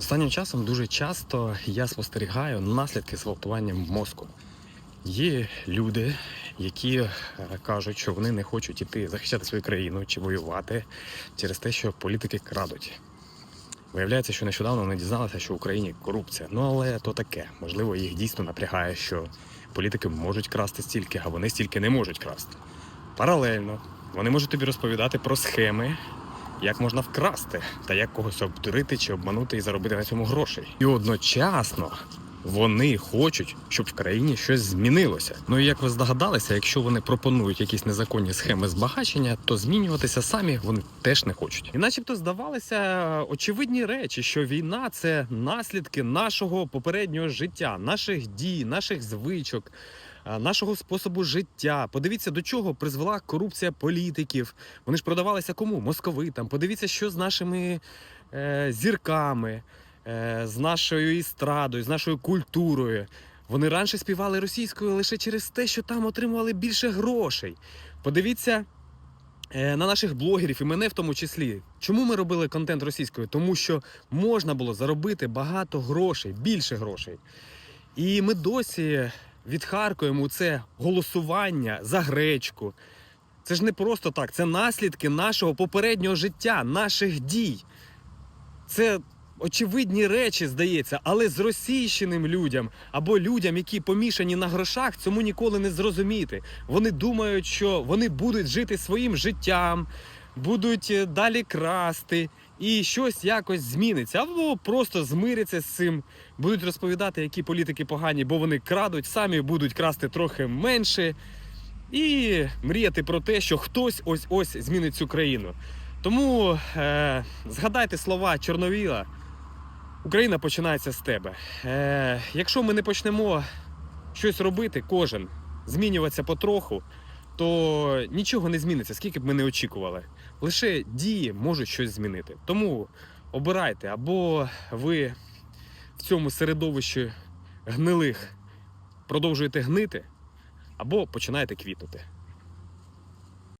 Останнім часом дуже часто я спостерігаю наслідки зґвалтування мозку. Є люди, які е, кажуть, що вони не хочуть іти захищати свою країну чи воювати через те, що політики крадуть. Виявляється, що нещодавно вони дізналися, що в Україні корупція. Ну але то таке. Можливо, їх дійсно напрягає, що політики можуть красти стільки, а вони стільки не можуть красти. Паралельно вони можуть тобі розповідати про схеми, як можна вкрасти та як когось обдурити чи обманути і заробити на цьому грошей. І одночасно вони хочуть, щоб в країні щось змінилося. Ну і як ви здогадалися, якщо вони пропонують якісь незаконні схеми збагачення, то змінюватися самі вони теж не хочуть. І начебто здавалися очевидні речі, що війна це наслідки нашого попереднього життя, наших дій, наших звичок. А, Нашого способу життя. Подивіться, до чого призвела корупція політиків. Вони ж продавалися кому? Московитам. Подивіться, що з нашими е, зірками, е, з нашою істрадою, з нашою культурою. Вони раніше співали російською лише через те, що там отримували більше грошей. Подивіться е, на наших блогерів і мене в тому числі. Чому ми робили контент російською? Тому що можна було заробити багато грошей, більше грошей. І ми досі відхаркуємо це голосування за гречку. Це ж не просто так, це наслідки нашого попереднього життя, наших дій. Це очевидні речі, здається, але з російщеним людям або людям, які помішані на грошах, цьому ніколи не зрозуміти. Вони думають, що вони будуть жити своїм життям, будуть е, далі красти, і щось якось зміниться, або просто змиряться з цим, будуть розповідати, які політики погані, бо вони крадуть, самі будуть красти трохи менше. І мріяти про те, що хтось ось ось змінить цю країну. Тому е, згадайте слова Чорновіла. Україна починається з тебе. Е, якщо ми не почнемо щось робити, кожен змінюватися потроху, то нічого не зміниться, скільки б ми не очікували. Лише дії можуть щось змінити. Тому обирайте, або ви в цьому середовищі гнилих продовжуєте гнити, або починаєте квітнути.